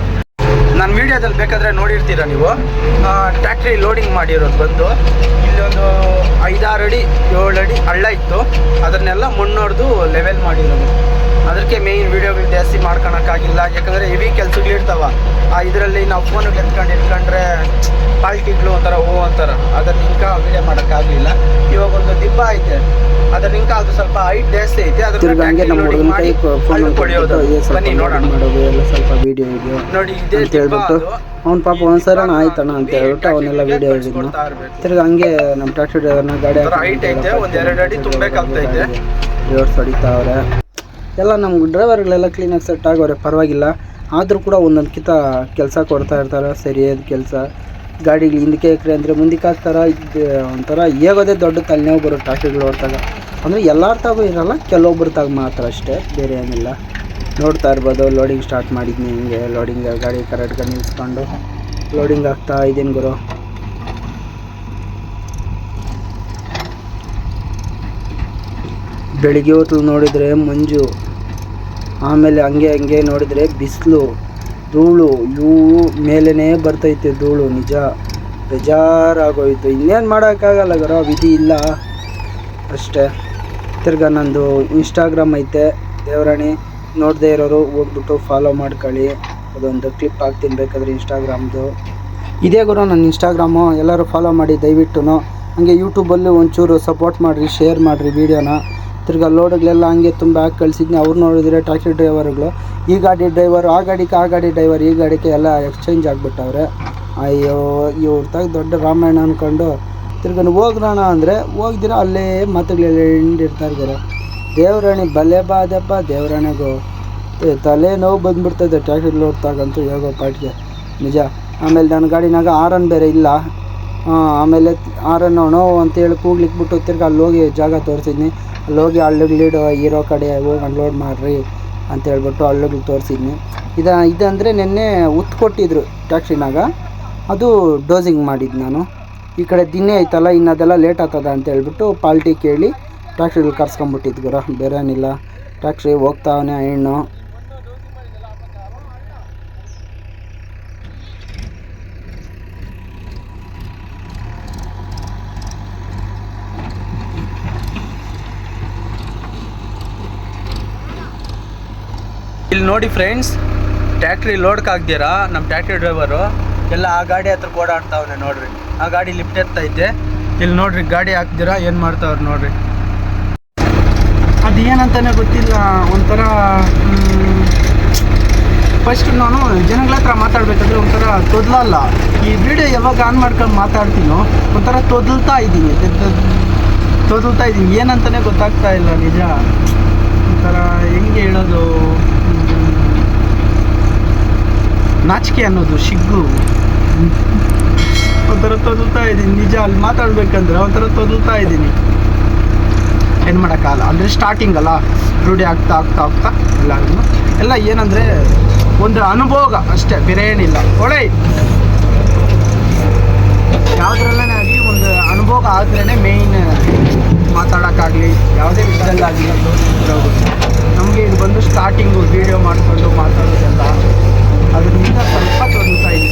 ನನ್ನ ವಿಡಿಯೋದಲ್ಲಿ ಬೇಕಾದರೆ ನೋಡಿರ್ತೀರ ನೀವು? ಟ್ಯಾಕ್ಟ್ರಿ ಲೋಡಿಂಗ್ ಮಾಡಿರೋದು ಬಂದು. ಇಲ್ಲೊಂದು ಐದಾರು ಅಡಿ ಏಳು ಅಡಿ ಹಳ್ಳ ಇತ್ತು. ಅದನ್ನೆಲ್ಲ ಮಣ್ಣೊಡ್ದು ಲೆವೆಲ್ ಮಾಡಿರೋದು. ಅದಕ್ಕೆ ಮೇಯ್ನ್ ವೀಡಿಯೋಗಳು ಜಾಸ್ತಿ ಮಾಡ್ಕೊಳಕ್ಕಾಗಿಲ್ಲ. ಯಾಕಂದರೆ ಹೆವಿ ಕೆಲಸಗಳಿರ್ತಾವ ಆ ಇದರಲ್ಲಿ ನಾವು ಫೋನಿಗೆ ಎತ್ಕೊಂಡು ಇಟ್ಕೊಂಡ್ರೆ ಪಾಲ್ಟಿಗಳು ಒಂಥರ ಓ ಅಂತಾರ ಅದನ್ನ ಇಂಕ ವೀಡಿಯೋ ಮಾಡೋಕ್ಕಾಗಲಿಲ್ಲ. ಇವಾಗ ಒಂದು ದಿಬ್ಬ ಐತೆ. ಅದ್ರ ಇಂಕ ಅದು ಸ್ವಲ್ಪ ಹೈಟ್ ಜಾಸ್ತಿ ಐತೆ. ಅದ್ರ ತಿರ್ಗಿ ಹಂಗೆ ನಮ್ಮ ಹುಡುಗನ ಕೈ ಫೋನ್ ಬನ್ನಿ ನೋಡೋಣ. ಮಾಡೋದು ಎಲ್ಲ ಸ್ವಲ್ಪ ವಿಡಿಯೋ ವಿಡಿಯೋ ನೋಡಿ ಇದೇ ಅಂತ ದಿಬ್ಬ ಹೇಳ್ಬಿಟ್ಟು ಅವ್ನು ಪಾಪ ಒಂದ್ಸಲ ಆಯ್ತಣ್ಣ ಅಂತ ಹೇಳ್ಬಿಟ್ಟು ಅವನ್ನೆಲ್ಲ ವಿಡಿಯೋ. ತಿರ್ಗಿ ಹಂಗೆ ನಮ್ಮ ಟ್ಯಾಕ್ಸಿ ಡ್ರೈವರ್ನ ಗಾಡಿ ಹೈಟ್ ಐತೆ, ಒಂದೆರಡು ಅಡಿ ತುಂಬಬೇಕಾಗ್ತೈತೆ. ರಿವರ್ಸ್ ಹೊಡಿತಾವ್ರೆ ಎಲ್ಲ ನಮ್ಮ ಡ್ರೈವರ್ಗಳೆಲ್ಲ ಕ್ಲೀನಾಗಿ ಸೆಟ್ ಆಗೋರೆ, ಪರವಾಗಿಲ್ಲ. ಆದರೂ ಕೂಡ ಒಂದೊಂದು ಕಿತ ಕೆಲಸ ಕೊಡ್ತಾ ಇರ್ತಾರೆ ಸರಿಯಾದ ಕೆಲಸ. ಗಾಡಿಗಳು ಹಿಂದಕ್ಕೆ ಹಾಕ್ರಿ ಅಂದರೆ ಮುಂದಕ್ಕೆ ಹಾಕ್ತಾರೆ ಒಂಥರ ಹೇಗೋದೇ ದೊಡ್ಡ ತಲೆನೋವು ಬರೋ ಟ್ರಾಫಿಕ್ಗಳು ಹೊಡ್ತಾಗ ಅಂದರೆ ಎಲ್ಲರ ತಾಗೂ ಇರಲ್ಲ, ಕೆಲವೊಬ್ರ ತಾಗ ಮಾತ್ರ ಅಷ್ಟೇ, ಬೇರೆ ಏನಿಲ್ಲ. ನೋಡ್ತಾ ಇರ್ಬೋದು ಲೋಡಿಂಗ್ ಸ್ಟಾರ್ಟ್ ಮಾಡಿದ್ನಿ ಹಿಂಗೆ ಲೋಡಿಂಗ್ ಗಾಡಿ ಕರೆಕ್ಟ್ಗೆ ನಿಲ್ಲಿಸ್ಕೊಂಡು ಲೋಡಿಂಗ್ ಆಗ್ತಾ ಇದ್ದೀನಿ ಗುರು? ಬೆಳಿಗ್ಗೆ ಹೊತ್ತು ನೋಡಿದರೆ ಮಂಜು, ಆಮೇಲೆ ಹಂಗೆ ಹಂಗೆ ನೋಡಿದರೆ ಬಿಸಿಲು, ಧೂಳು ಇವು ಮೇಲೇ ಬರ್ತೈತೆ ಧೂಳು, ನಿಜ. ಬೇಜಾರಾಗೋಯ್ತು. ಇನ್ನೇನು ಮಾಡೋಕ್ಕಾಗಲ್ಲ ಗರ ವಿಧಿ ಇಲ್ಲ. ಅಷ್ಟೇ. ತಿರ್ಗ ನಂದು ಇನ್ಸ್ಟಾಗ್ರಾಮ್ ಐತೆ, ದೇವರಾಣಿ. ನೋಡದೇ ಇರೋರು ಹೋಗ್ಬಿಟ್ಟು ಫಾಲೋ ಮಾಡ್ಕೊಳ್ಳಿ. ಅದೊಂದು ಕ್ಲಿಪ್ ಹಾಕ್ತೀನಿ ಬೇಕಾದ್ರೆ ಇನ್ಸ್ಟಾಗ್ರಾಮ್ದು ಇದೇ ಗುರು ನನ್ನ ಇನ್ಸ್ಟಾಗ್ರಾಮು ಎಲ್ಲರೂ ಫಾಲೋ ಮಾಡಿ, ದಯವಿಟ್ಟು. ಹಂಗೆ ಯೂಟ್ಯೂಬಲ್ಲಿ ಒಂಚೂರು ಸಪೋರ್ಟ್ ಮಾಡಿರಿ ಶೇರ್ ಮಾಡಿರಿ ವೀಡಿಯೋನ ತಿರ್ಗಾ ಲೋಡ್ಗಳೆಲ್ಲ ಹಂಗೆ ತುಂಬ ಹಾಕಿ ಕಳಿಸಿದ್ನಿ. ಅವ್ರು ನೋಡಿದ್ರೆ ಟ್ಯಾಕ್ಸಿ ಡ್ರೈವರ್ಗಳು ಈ ಗಾಡಿ ಡ್ರೈವರ್ ಆ ಗಾಡಿಗೆ ಆ ಗಾಡಿ ಡ್ರೈವರ್ ಈ ಗಾಡಿಗೆ ಎಲ್ಲ ಎಕ್ಸ್ಚೇಂಜ್ ಆಗಿಬಿಟ್ಟವ್ರೆ. ಅಯ್ಯೋ, ಇವ್ರ ತಾಗ ದೊಡ್ಡ ರಾಮಾಯಣ ಅಂದ್ಕೊಂಡು ತಿರ್ಗ ಹೋಗ್ರೋಣ ಅಂದರೆ ಹೋಗ್ದಿರ ಅಲ್ಲೇ ಮಾತುಗಳೆಲ್ಲ ಹಿಂಡಿರ್ತಾ ಇದ್ದಾರೆ ದೇವರಾಣಿ ಬಲೆ ಬಾದಪ್ಪ ದೇವರಾಣಿಗೂ ತಲೆ ನೋವು ಬಂದುಬಿಡ್ತದೆ ಟ್ಯಾಕ್ಸಿ ಲೋಡ್ ತಾಗಂತೂ ಯೋಗೋ ಪಾಟಿಗೆ. ನಿಜ. ಆಮೇಲೆ ನನ್ನ ಗಾಡಿನಾಗ ಆರನ್ ಬೇರೆ ಇಲ್ಲ. ಆಮೇಲೆ ಆರನ್ ನೋ ಅಂತೇಳಿ ಕೂಗ್ಲಿಕ್ಕೆ ಬಿಟ್ಟು ತಿರ್ಗಿ ಅಲ್ಲಿ ಹೋಗಿ ಜಾಗ ತೋರಿಸಿದ್ನಿ. ಅಲ್ಲಿ ಹೋಗಿ ಹಳ್ಳಿಗ್ಲಿಡು ಇರೋ ಕಡೆ ಹೋಗಿ ಅನ್ಲೋಡ್ ಮಾಡಿರಿ ಅಂತ ಹೇಳ್ಬಿಟ್ಟು ಹಳ್ಳಿಗಳು ತೋರಿಸಿದ್ನಿ. ಇದ, ಇದಂದರೆ ನಿನ್ನೆ ಉತ್ತು ಕೊಟ್ಟಿದ್ರು ಟ್ಯಾಕ್ಸಿನಾಗ ಅದು ಡೋಸಿಂಗ್ ಮಾಡಿದ್ದು ನಾನು. ಈ ಕಡೆ ದಿನೇ ಐತಲ್ಲ ಇನ್ನದೆಲ್ಲ ಲೇಟ್ ಆಗ್ತದ ಅಂತ ಹೇಳ್ಬಿಟ್ಟು ಪಾಲ್ಟಿ ಕೇಳಿ ಟ್ಯಾಕ್ಸಿಗಳು ಗುರು. ಬೇರೆ ಏನಿಲ್ಲ ಟ್ಯಾಕ್ಸಿ ಹೋಗ್ತಾವನೆ ಹೆಣ್ಣು. ಇಲ್ಲಿ ನೋಡಿ ಫ್ರೆಂಡ್ಸ್ ಟ್ಯಾಕ್ಟ್ರಿ ಲೋಡ್ಕ್ ಹಾಕ್ದಿರಾ? ನಮ್ಮ ಟ್ಯಾಕ್ಟ್ರಿ ಡ್ರೈವರು ಎಲ್ಲ ಆ ಗಾಡಿ ಹತ್ರ ಓಡಾಡ್ತಾವನೆ ನೋಡ್ರಿ. ಆ ಗಾಡಿ ಲಿಫ್ಟ್ ಎತ್ತೈತೆ ಇಲ್ಲಿ ನೋಡ್ರಿ ಗಾಡಿ ಹಾಕ್ದಿರಾ, ಏನು ಮಾಡ್ತಾವ್ರೆ ನೋಡ್ರಿ. ಅದು ಏನಂತಾನೆ ಗೊತ್ತಿಲ್ಲ, ಒಂಥರ ಫಸ್ಟ್ ನಾನು ಜನಗಳ ಹತ್ರ ಮಾತಾಡಬೇಕಾದ್ರೆ ಒಂಥರ ತೊದಲಲ್ಲ. ಈ ವಿಡಿಯೋ ಯಾವಾಗ ಆನ್ ಮಾಡ್ಕೊಂಡು ಮಾತಾಡ್ತೀನೋ, ಒಂಥರ ತೊದಲ್ತಾ ಇದ್ದೀನಿ. ತೊದಲ್ತಾ ಇದ್ದೀನಿ. ಏನಂತಾನೆ ಗೊತ್ತಾಗ್ತಾ ಇಲ್ಲ, ನಿಜ. ಒಂಥರ ಹೆಂಗೆ ಹೇಳೋದು? ನಾಚಿಕೆ ಅನ್ನೋದು ಸಿಗ್ಗು ಒಂಥರ ತೊದಲ್ತಾ ಇದ್ದೀನಿ. ನಿಜ ಅಲ್ಲಿ ಮಾತಾಡ್ಬೇಕಂದ್ರೆ ಒಂಥರ ತೊದಲ್ತಾ ಇದ್ದೀನಿ. ಏನು ಮಾಡೋಕ್ಕಾಗಲ್ಲ. ಅಂದರೆ ಸ್ಟಾರ್ಟಿಂಗ್ ಅಲ್ಲ. ರೂಢಿ ಆಗ್ತಾ ಆಗ್ತಾ ಆಗ್ತಾ ಎಲ್ಲ ಎಲ್ಲ ಏನಂದರೆ ಒಂದು ಅನುಭೋಗ ಅಷ್ಟೇ. ಬೇರೆ ಏನಿಲ್ಲ. ಒಳ್ಳೆ. ಯಾವುದ್ರಲ್ಲೇ ಆಗಲಿ ಒಂದು ಅನುಭೋಗ ಆದ್ರೇ ಮೇಯ್ನ್ ಮಾತಾಡೋಕ್ಕಾಗಲಿ, ಯಾವುದೇ ವಿಷಯದಲ್ಲಾಗಲಿ ನಮಗೆ ಇದು ಬಂದು ಸ್ಟಾರ್ಟಿಂಗು ವೀಡಿಯೋ ಮಾಡಿಕೊಂಡು ಮಾತಾಡೋದೆಲ್ಲ ಅದರಿಂದ ಸ್ವಲ್ಪ ಇದೆ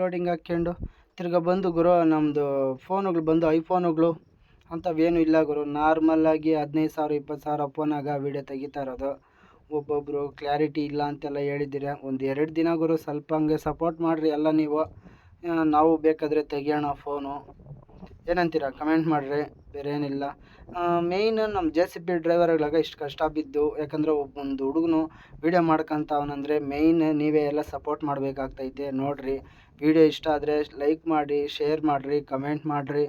ಲೋಡಿಂಗ್ ಹಾಕ್ಕೊಂಡು ತಿರ್ಗ ಬಂದು ಗುರು ನಮ್ಮದು ಫೋನುಗಳು ಬಂದು ಐಫೋನುಗಳು ಅಂಥವೇನು ಇಲ್ಲ ಗುರು. ನಾರ್ಮಲ್ಲಾಗಿ ಹದಿನೈದು ಸಾವಿರ, ಇಪ್ಪತ್ತು ಸಾವಿರ ಫೋನಾಗ ವೀಡಿಯೋ ತೆಗಿತಾ ಇರೋದು. ಒಬ್ಬೊಬ್ಬರು ಕ್ಲಾರಿಟಿ ಇಲ್ಲ ಅಂತೆಲ್ಲ ಹೇಳಿದ್ದೀರ. ಒಂದು ಎರಡು ದಿನ ಗುರು ಸ್ವಲ್ಪ ಹಂಗೆ ಸಪೋರ್ಟ್ ಮಾಡಿರಿ ಎಲ್ಲ ನೀವು. ನಾವು ಬೇಕಾದರೆ ತೆಗಿಯೋಣ ಫೋನು ಏನಂತೀರ? ಕಮೆಂಟ್ ಮಾಡಿರಿ ಬೇರೆ ಏನಿಲ್ಲ ಮೇಯ್ನ್ ನಮ್ಮ ಜೆ ಸಿ ಪಿ ಡ್ರೈವರ್ಗಳಾಗ ಇಷ್ಟು ಕಷ್ಟ ಬಿದ್ದು, ಯಾಕಂದರೆ ಒಬ್ಬೊಂದು ಹುಡುಗನು ವೀಡಿಯೋ ಮಾಡ್ಕೊಂತವನಂದರೆ ಮೇಯ್ನ್ ನೀವೇ ಎಲ್ಲ ಸಪೋರ್ಟ್ ಮಾಡಬೇಕಾಗ್ತೈತೆ. ನೋಡಿರಿ ವಿಡಿಯೋ ಇಷ್ಟ ಆದರೆ ಲೈಕ್ ಮಾಡಿ ಶೇರ್ ಮಾಡಿರಿ ಕಮೆಂಟ್ ಮಾಡಿರಿ.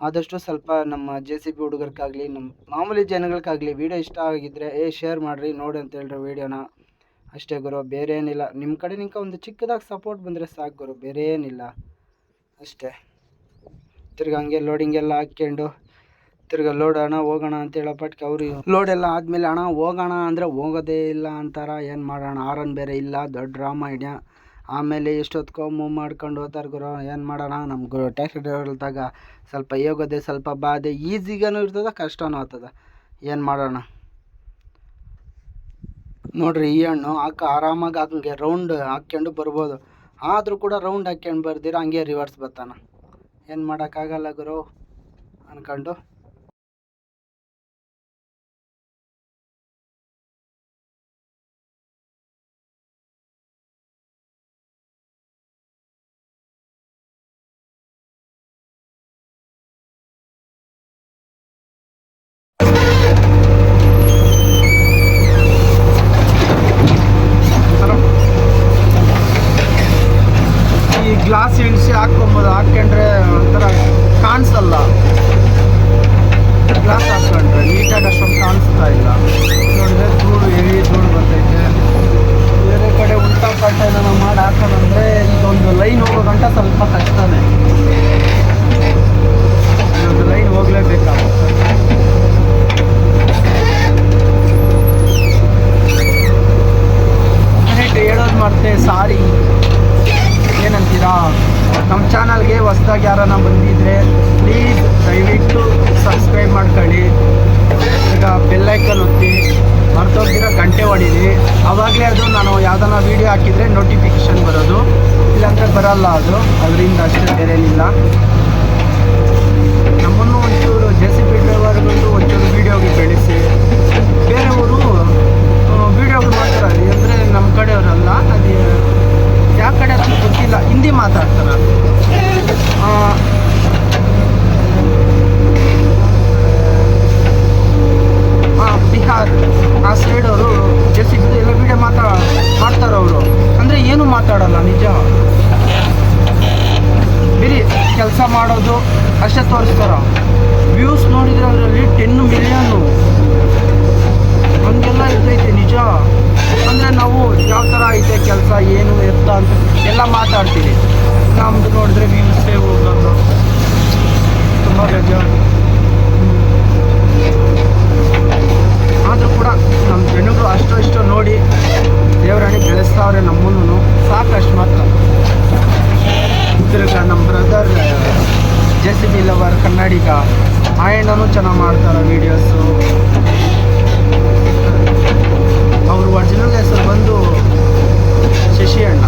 ಆದಷ್ಟು ಸ್ವಲ್ಪ ನಮ್ಮ ಜೆ ಸಿ ಬಿ ಹುಡುಗರ್ಗಾಗಲಿ ನಮ್ಮ ಮಾಮೂಲಿ ಜನಗಳಿಗಾಗಲಿ ವಿಡಿಯೋ ಇಷ್ಟ ಆಗಿದ್ದರೆ ಏ ಶೇರ್ ಮಾಡಿರಿ, ನೋಡಿ ಅಂತ ಹೇಳ್ರಿ ವೀಡಿಯೋನ ಅಷ್ಟೇ ಗುರು ಬೇರೆ ಏನಿಲ್ಲ ನಿಮ್ಮ ಕಡೆ ನಿಂಕ ಒಂದು ಚಿಕ್ಕದಾಗಿ ಸಪೋರ್ಟ್ ಬಂದರೆ ಸಾಕು ಗುರು ಬೇರೆ ಏನಿಲ್ಲ ಅಷ್ಟೇ. ತಿರ್ಗಿ ಹಂಗೆ ಲೋಡಿಂಗ್ ಎಲ್ಲ ಹಾಕ್ಕೊಂಡು ತಿರ್ಗಿ ಲೋಡ್ ಅಣ್ಣ ಹೋಗೋಣ ಅಂತ ಹೇಳೋಪಟ್ಗೆ ಅವರು ಲೋಡ್ ಎಲ್ಲ ಆದಮೇಲೆ ಅಣ್ಣ ಹೋಗೋಣ ಅಂದರೆ ಹೋಗೋದೇ ಇಲ್ಲ ಅಂತಾರ. ಏನು ಮಾಡೋಣ? ಆರನ್ ಬೇರೆ ಇಲ್ಲ, ದೊಡ್ಡ ರಾಮಾಯಣ ಆಮೇಲೆ ಎಷ್ಟೊತ್ಕೊ ಮೂವ್ ಮಾಡ್ಕೊಂಡು ಹೋಗ್ತಾರೆ ಗುರು, ಏನು ಮಾಡೋಣ? ನಮ್ಮ ಗುರು ಟ್ಯಾಕ್ಸಿ ಡ್ರೈವರ್ದಾಗ ಸ್ವಲ್ಪ ಯೋಗದೆ ಸ್ವಲ್ಪ ಬಾಧೆ, ಈಸಿಗನೂ ಇರ್ತದೆ, ಕಷ್ಟನೂ ಆಗ್ತದೆ. ಏನು ಮಾಡೋಣ? ನೋಡ್ರಿ ಈ ಹಣ್ಣು ಹಾಕ ಆರಾಮಾಗಿ ಹಾಕಂಗೆ ರೌಂಡ್ ಹಾಕ್ಕೊಂಡು ಬರ್ಬೋದು. ಆದರೂ ಕೂಡ ರೌಂಡ್ ಹಾಕ್ಕೊಂಡು ಬರ್ದಿರ, ಹಂಗೆ ರಿವರ್ಸ್ ಬರ್ತಾನ. ಏನು ಮಾಡೋಕ್ಕಾಗಲ್ಲ ಗುರು ಅನ್ಕೊಂಡು ಈ ಗ್ಲಾಸ್ ಇಳಿಸಿ ಹಾಕ್ಕೊಬೋದು ಹಾಕ್ಕೊಂಡ್ರೆ ಒಂಥರ ಕಾಣಿಸಲ್ಲ ಗ್ಲಾಸ್ ಹಾಕ್ಕೊಂಡ್ರೆ ನೀಟಾಗಿ ಅಷ್ಟೊಂದು ಕಾಣಿಸ್ತಾ ಇಲ್ಲ ನೋಡಿದ್ರೆ ಧೂಳು ಹೆವಿ ಧೂಳು ಬರ್ತೈತೆ ಬೇರೆ ಕಡೆ ಉಲ್ಟಾ ಪಲ್ಟ ಏನಾರ ಮಾಡಿ ಹಾಕೋಣಂದ್ರೆ ಇದೊಂದು ಲೈನ್ ಹೋಗೋ ಗಂಟ ಸ್ವಲ್ಪ ಕಷ್ಟನೇ ಇದೊಂದು ಲೈನ್ ಹೋಗ್ಲೇಬೇಕಾಗುತ್ತೆ ಕರೆಕ್ಟ್ ಹೇಳೋದು ಮತ್ತೆ ಸಾರಿ ಏನಂತೀರಾ ನಮ್ಮ ಚಾನಲ್ಗೆ ಹೊಸ್ದಾಗಿ ಯಾರನ್ನ ಬಂದಿದ್ರೆ ಪ್ಲೀಸ್ ದಯವಿಟ್ಟು ಸಬ್ಸ್ಕ್ರೈಬ್ ಮಾಡ್ಕೊಳ್ಳಿ ಈಗ ಬೆಲ್ಲೈಕನ್ ಒತ್ತಿ ಮರ್ತೋಗ್ದಿರೋ ಗಂಟೆ ಹೊಡೀರಿ ಅವಾಗಲೇ ಅದು ನಾನು ಯಾವ್ದಾನ ವೀಡಿಯೋ ಹಾಕಿದರೆ ನೋಟಿಫಿಕೇಶನ್ ಬರೋದು ಇಲ್ಲಾಂದರೆ ಬರಲ್ಲ ಅದು ಅದರಿಂದ ಅಷ್ಟೇ ಬೇರೇನಿಲ್ಲ ನಮ್ಮನ್ನು ಒಂಚೂರು ಜೆ ಸಿ ಪಿ ಡ್ರೈವರ್ಗಳು ಒಂಚೂರು ವೀಡಿಯೋಗೆ ಬೆಳೆಸಿ ಬೇರೆಯವರು ವೀಡಿಯೋಗಳು ಮಾಡ್ತಾರೆ ಅಂದರೆ ನಮ್ಮ ಕಡೆಯವರಲ್ಲ ಅದು ಯಾವ ಕಡೆ ಅಂತ ಗೊತ್ತಿಲ್ಲ ಹಿಂದಿ ಮಾತಾಡ್ತಾರೆ ಆ, ಆ, ಬಿಹಾರ್ ಸೈಡ್ ಅವರು ಜೆಸಿ ಎಲ್ಲ ವಿಡಿಯೋ ಮಾತಾ, ಮಾಡ್ತಾರೆ ಅವರು? ಅಂದರೆ ಏನು ಮಾತಾಡಲ್ಲ, ನಿಜ? ಬಿರಿ ಕೆಲಸ ಮಾಡೋದು ಅಷ್ಟೇ ತೋರಿಸ್ತಾರ. ವ್ಯೂಸ್ ನೋಡಿದ್ರೆ ಅದರಲ್ಲಿ ಟೆನ್ ಮಿಲಿಯನ್ನು ಹಂಗೆಲ್ಲ ಇರ್ತೈತೆ, ನಿಜ? ಅಂದರೆ ನಾವು ಯಾವ ಥರ ಐತೆ ಕೆಲಸ, ಏನು, ಎತ್ತ ಅಂತ ಎಲ್ಲ ಮಾತಾಡ್ತೀವಿ. ನಮ್ದು ನೋಡಿದ್ರೆ ವ್ಯೂಸೇ ಹೋಗೋದು. ತುಂಬ ಬೇಜಾರು. ಕೂಡ ನಮ್ಮ ಜನಗಳು ಅಷ್ಟು ಇಷ್ಟು ನೋಡಿ ದೇವರಾಣಿ ಬೆಳೆಸ್ತಾವ್ರೆ ನಮ್ಮನ್ನು, ಸಾಕಷ್ಟು ಮಾತ್ರ. ಇದ್ರಾಗ ನಮ್ಮ brother J C B lover Kannadiga ಆಯಣ್ಣನೂ ಚೆನ್ನಾಗಿ ಮಾಡ್ತಾರೆ ವೀಡಿಯೋಸು ಅವ್ರ ಒರಿಜಿನಲ್ ಹೆಸರು ಬಂದು ಶಶಿ ಅಣ್ಣ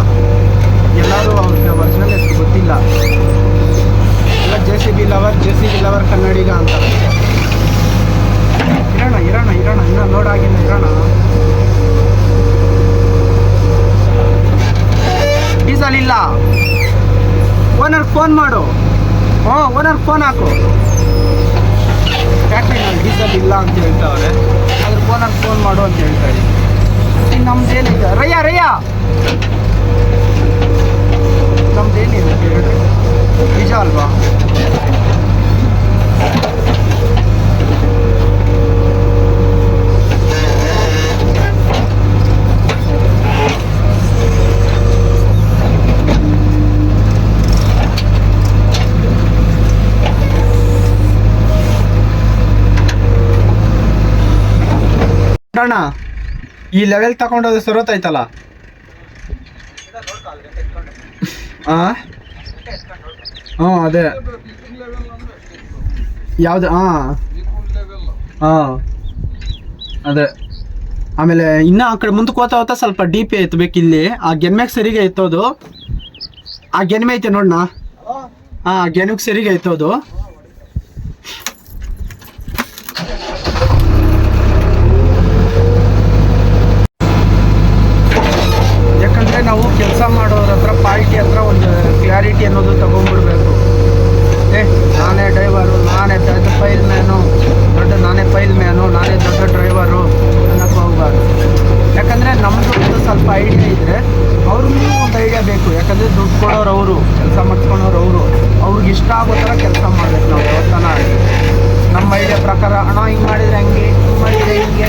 ಎಲ್ಲರೂ ಅವ್ರಿಗೆ ಒರಿಜಿನಲ್ ಹೆಸರು ಗೊತ್ತಿಲ್ಲ ಎಲ್ಲ J C B lover J C B lover Kannadiga ಅಂತಾರೆ ಇರೋಣ ಇರೋಣ ಇರೋಣ ಇನ್ನೂ ನೋಡಾಗಿಲ್ಲ ಇರೋಣ ಡೀಸೆಲ್ ಇಲ್ಲ ಓನರ್ ಫೋನ್ ಮಾಡು ಹ್ಞೂ ಓನರ್ ಫೋನ್ ಹಾಕು ಫ್ಯಾಕ್ಟ್ರಿನಲ್ಲಿ ಡೀಸೆಲ್ ಇಲ್ಲ ಅಂತ ಹೇಳ್ತಾವ್ರೆ ಅದ್ರ ಓನರ್ ಫೋನ್ ಮಾಡು ಅಂತ ಹೇಳ್ತಾ ಇದ್ದೀನಿ ಇನ್ನು ನಮ್ದೇನಿದೆ ರಯ್ಯ ರಯ್ಯ ನಮ್ದೇನಿದೆ ಅಂತ ಹೇಳ್ರಿ ನಿಜ ಅಲ್ವಾ ಅಣ್ಣ, ಈ ಲೆವೆಲ್ ತಗೊಂಡೋದ್ರೆ ಸರೋತಾಯ್ತಲ್ಲ ಹಾಂ ಹ್ಞೂ ಅದೇ. ಯಾವ್ದು ಹಾಂ ಹಾಂ ಅದೇ. ಆಮೇಲೆ ಇನ್ನ ಆ ಕಡೆ ಮುಂದಕ್ಕೆ ಹೋಗ್ತಾ ಹೋತಾ ಸ್ವಲ್ಪ ಡೀಪೇ ಎತ್ತಬೇಕು ಇಲ್ಲಿ. ಆ ಗೆನ್ಮೆಗೆ ಸರಿಗೆ ಎತ್ತೋದು. ಆ ಗೆನ್ಮೆ ಐತೆ ನೋಡ್ಣ ಹಾಂ ಆ ಗೆನ್ಮೆಗೆ ಸರಿಗೆ ಎತ್ತೋದು ಯಾಕಂದರೆ ನಾವು ಕೆಲಸ ಮಾಡೋರ ಹತ್ರ ಪಾರ್ಟಿ ಹತ್ರ ಒಂದು ಕ್ಲಾರಿಟಿ ಅನ್ನೋದು ತಗೊಂಡ್ಬಿಡ್ಬೇಕು ಏ ನಾನೇ ಡ್ರೈವರು ನಾನೇ ದೊಡ್ಡ ಫೈಲ್ ಮ್ಯಾನು ದೊಡ್ಡ ನಾನೇ ಫೈಲ್ ಮ್ಯಾನು ನಾನೇ ದೊಡ್ಡ ಡ್ರೈವರು ಅನ್ನೋಕ್ಕೆ ಹೋಗ್ಬಾರ್ದು ಯಾಕಂದರೆ ನಮ್ಮದು ಒಂದು ಸ್ವಲ್ಪ ಐಡಿಯಾ ಇದ್ದರೆ ಅವ್ರಿಗೂ ಒಂದು ಐಡಿಯಾ ಬೇಕು ಯಾಕಂದರೆ ದುಡ್ಡು ಕೊಡೋರು ಅವರು ಕೆಲಸ ಮಾಡ್ಕೊಳೋರು ಅವರು. ಅವ್ರಿಗೆ ಇಷ್ಟ ಆಗೋ ಥರ ಕೆಲಸ ಮಾಡಬೇಕು ನಾವು, ಯಾವತ್ತನ ನಮ್ಮ ಐಡಿಯಾ ಪ್ರಕಾರ ಹಣ ಹಿಂಗೆ ಮಾಡಿದರೆ ಹಂಗೆ, ಹಿಂಗೆ ಮಾಡಿದರೆ ಹಿಂಗೆ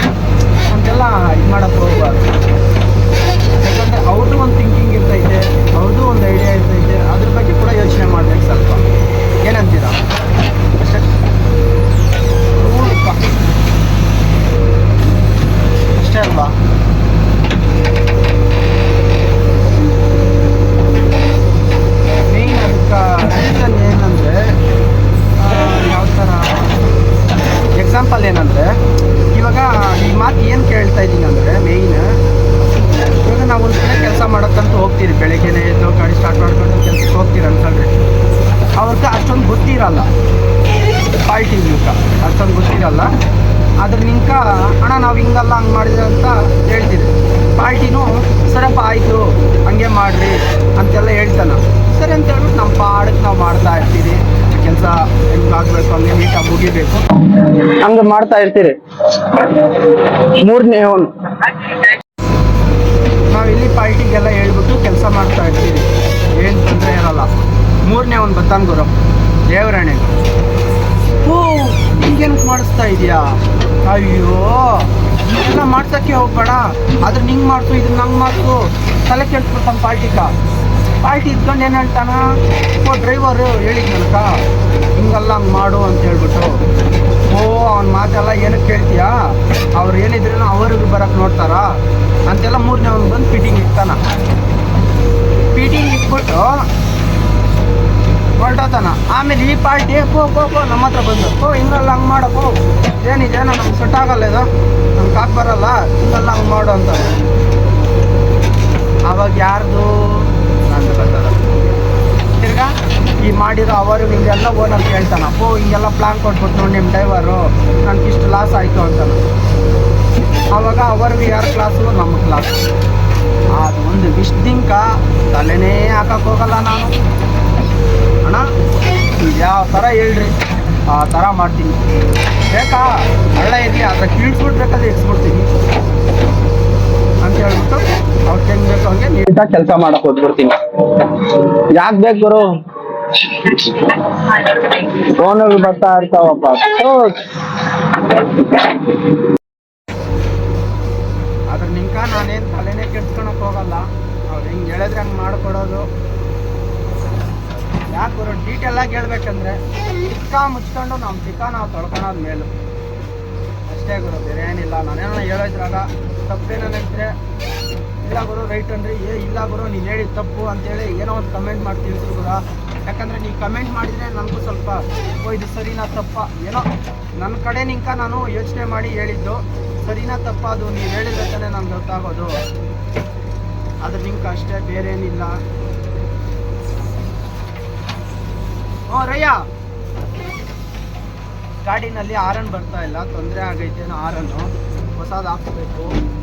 ಅಂತೆಲ್ಲ ಇದು ಮಾಡೋಕ್ಕೆ ಹೋಗ್ಬಾರ್ದು. ಯಾಕಂದರೆ ಅವ್ರದ್ದು ಒಂದು ಥಿಂಕಿಂಗ್ ಇರ್ತೈತೆ ಅವ್ರದ್ದು ಒಂದು ಐಡಿಯಾ ಇರ್ತೈತೆ, ಅದ್ರ ಬಗ್ಗೆ ಕೂಡ ಯೋಚನೆ ಮಾಡ್ಬೇಕು ಸ್ವಲ್ಪ. ಏನಂತೀರಾ? ಅಷ್ಟೇ. ಅಷ್ಟೇ ಅಲ್ವಾ? ಇದರಲ್ಲಿ ಏನಂದರೆ ಯಾವ ಥರ ಎಕ್ಸಾಂಪಲ್ ಏನಂದರೆ, ಇವಾಗ ಈ ಮಾತು ಏನು ಕೇಳ್ತಾ ಇದ್ದೀನಿ ಅಂದರೆ ಮೇಯ್ನ್ ಇವಾಗ ನಾವು ಒಂದು ಕಡೆ ಕೆಲಸ ಮಾಡೋಕ್ಕಂತ ಹೋಗ್ತೀರಿ, ಬೆಳಗ್ಗೆನೇ ಎದ್ದು ಗಾಡಿ ಸ್ಟಾರ್ಟ್ ಮಾಡ್ಕೊಂಡು ಕೆಲಸಕ್ಕೆ ಹೋಗ್ತೀರಿ ಅಂತಂದರೆ ಅವ್ರಿಗೆ ಅಷ್ಟೊಂದು ಗೊತ್ತಿರಲ್ಲ ಪಾಲ್ಟಿ ನಿಂಕ ಅಷ್ಟೊಂದು ಗೊತ್ತಿರಲ್ಲ ಅದ್ರ ನಿಂಕ, ಅಣ್ಣ, ನಾವು ಹಿಂಗಲ್ಲ, ಹಂಗೆ ಮಾಡಿದ್ರೆ ಅಂತ ಹೇಳ್ತೀರಿ. ಪಾಲ್ಟಿನೂ ಸರಪ್ಪ ಆಯಿತು ಹಂಗೆ ಮಾಡಿರಿ ಅಂತೆಲ್ಲ ಹೇಳ್ತಾನೆ. ಸರಿ ಅಂತ ಹೇಳ್ಬಿಟ್ಟು ನಮ್ಮ ಪಾಡಕ್ಕೆ ನಾವು ಮಾಡ್ತಾ ಇರ್ತೀರಿ ಕೆಲಸ ಹೆಂಗಾಗಬೇಕು ಹಂಗೆ ನೀಟಾಗಿ ಮುಗಿಬೇಕು. ಹಂಗೆ ಮಾಡ್ತಾ ಇರ್ತೀರಿ. ಮೂರನೇ ಒಂದು ನಾವು ಇಲ್ಲಿ ಪಾರ್ಟಿಗೆಲ್ಲ ಹೇಳ್ಬಿಟ್ಟು ಕೆಲಸ ಮಾಡ್ತಾ ಇರ್ತೀವಿ. ಏನು ತೊಂದರೆ ಇರಲ್ಲ. ಮೂರನೇ ಒಂದು ಬತ್ತಾನ್ ಗುರು. ದೇವರಾಣೆ. ಓ ಹಿಂಗೇನಕ್ಕೆ ಮಾಡಿಸ್ತಾ ಇದೆಯಾ? ಅಯ್ಯೋ. ಇದೆಲ್ಲ ಮಾಡ್ಸೋಕ್ಕೆ ಹೋಗ್ಬೇಡ. ಆದ್ರೆ ನಿಂಗೆ ಮಾಡ್ತು ಇದು ನಂಗೆ ಮಾಡ್ತು ತಲೆ ಕೆಡ್ಸ್ಬಿಡ್ತಾನ ಪಾರ್ಟಿಗ ಪಾರ್ಟಿ ಇದ್ಕೊಂಡು ಏನು ಹೇಳ್ತಾನ? ಓ ಡ್ರೈವರು ಹೇಳಿದ್ ನನಕ ಹಿಂಗಲ್ಲ ಹಂಗೆ ಮಾಡು ಅಂತ ಹೇಳ್ಬಿಟ್ಟು. ಓ, ಅವ್ನ ಮಾತೆಲ್ಲ ಏನಕ್ಕೆ ಕೇಳ್ತೀಯಾ? ಅವ್ರು ಏನಿದ್ರು ಅವ್ರಿಗೆ ಬರೋಕ್ಕೆ ನೋಡ್ತಾರಾ. ಅಂತೆಲ್ಲ ಮೂರನೇ ಅವ್ನು ಬಂದು ಫಿಟ್ಟಿಂಗ್ ಇಡ್ತಾನ. ಫಿಟ್ಟಿಂಗ್ ಇಟ್ಬಿಟ್ಟು ಹೊರಟೋತಾನ. ಆಮೇಲೆ ಈ ಪಾರ್ಟಿ ಕೋ ಕೋ ನಮ್ಮ ಹತ್ರ ಬಂದು. ಓ, ಹಿಂಗಲ್ಲ ಹಂಗೆ ಮಾಡಕ್ಕೋ ಏನಿದೆ? ನಮ್ಗೆ ಸೆಟ್ ಆಗಲ್ಲ ಇದು. ನಮ್ಗೆ ಕಾಕ್ ಬರಲ್ಲ ಹಿಂಗಲ್ಲ ಹಂಗೆ ಮಾಡು ಅಂತ. ಅವಾಗ ಯಾರ್ದು? ನಂದು ಬರ್ತದ ತಿರ್ಗಾ, ಈ ಮಾಡಿರೋ ಅವರು ಹಿಂಗೆಲ್ಲ ಓನರ್ ಕೇಳ್ತಾನ ಓ, ಹಿಂಗೆಲ್ಲ ಪ್ಲಾನ್ ಕೊಟ್ಬಿಟ್ಟು ನೋಡಿ ನಿಮ್ಮ ಡ್ರೈವರು ನನಗೆ ಇಷ್ಟು ಲಾಸ್ ಆಯಿತು ಅಂತಾನ. ಅವಾಗ ಅವ್ರಿಗೆ ಯಾರ ಕ್ಲಾಸು ನಮ್ಮ ಕ್ಲಾಸು ಅದು ಒಂದು ವಿಷ್ದಿಂಕ ತಲೆನೇ ಹಾಕಕ್ಕೆ ಹೋಗಲ್ಲ ನಾನು. ಅಣ್ಣ ಯಾವ ಥರ ಹೇಳ್ರಿ? ಆ ಥರ ಮಾಡ್ತೀನಿ. ಬೇಕಾ? ಹಳ್ಳ ಇದೆಯಾ? ಅದಕ್ಕೆ ಕೀಳ್ಸ್ಬಿಡ್ಬೇಕಾದ್ರೆ ಇಡ್ಸ್ಬಿಡ್ತೀನಿ. ಅಂತ ಹೇಳ್ಬಿಟ್ಟು ಅವ್ರು ಹೆಂಗ್ ಬೇಕು ಹಂಗೆ ನೀಟಾಗಿ ಕೆಲಸ ಮಾಡಕ್ ಹೋಗ್ಬಿಡ್ತೀನಿ ಯಾಕೆ ಬೇಕು ಗುರು? ಫೋನಲ್ಲಿ ಬರ್ತಾ ಇರ್ತಾವಪ್ಪ. ಆದ್ರೆ ಅದ್ರ ನಿಂಕ ನಾನೇನು ತಲೆನೇ ಕೆಡ್ಸ್ಕೊಳಕ್ ಹೋಗಲ್ಲ. ಅವ್ರು ಹೆಂಗೆ ಹೇಳಿದ್ರೆ ಹಂಗೆ ಮಾಡ್ಕೊಡೋದು. ಯಾಕೆ ಡೀಟೇಲ್ ಆಗಿ ಹೇಳ್ಬೇಕಂದ್ರೆ ಚಿಕ್ಕ ಮುಚ್ಕೊಂಡು ನಮ್ಮ ಚಿಕ್ಕ ನಾವು ತೊಳ್ಕೊಳೋದು ಮೇಲು. ಅಷ್ಟೇ ಗುರು, ಬೇರೆ ಏನಿಲ್ಲ. ನಾನೇನೋ ಹೇಳೋದ್ರಾಗ ತಪ್ಪೇನಿದ್ರೆ ಇಲ್ಲ ಗುರು ರೈಟ್ ಅಂದ್ರೆ ಏ, ಇಲ್ಲ ಗುರು, ನೀನು ಹೇಳಿದ ತಪ್ಪು ಅಂತೇಳಿ ಏನೋ ಒಂದು ಕಮೆಂಟ್ ಮಾಡ್ತೀವಿ ಗುರು. ಯಾಕಂದ್ರೆ ನೀವು ಕಮೆಂಟ್ ಮಾಡಿದರೆ ನನಗೂ ಸ್ವಲ್ಪ, ಓ, ಇದು ಸರಿನಾ ತಪ್ಪ? ಏನೋ ನನ್ನ ಕಡೆ ನಿಂಕ ನಾನು ಯೋಚನೆ ಮಾಡಿ ಹೇಳಿದ್ದು ಸರಿನಾ ತಪ್ಪ ಅದು ನೀವು ಹೇಳಿದ್ರೆ ತಾನೇ ನನಗೆ ಗೊತ್ತಾಗೋದು. ಆದರೆ ನಿಂಕ ಅಷ್ಟೇ ಬೇರೆ ಏನಿಲ್ಲ ಗಾಡಿನಲ್ಲಿ ಆರನ್ ಬರ್ತಾ ಇಲ್ಲ. ತೊಂದರೆ ಆಗೈತೆ ಆರನ್ನು. ಹೊಸದು ಹಾಕ್ಸ್ಬೇಕು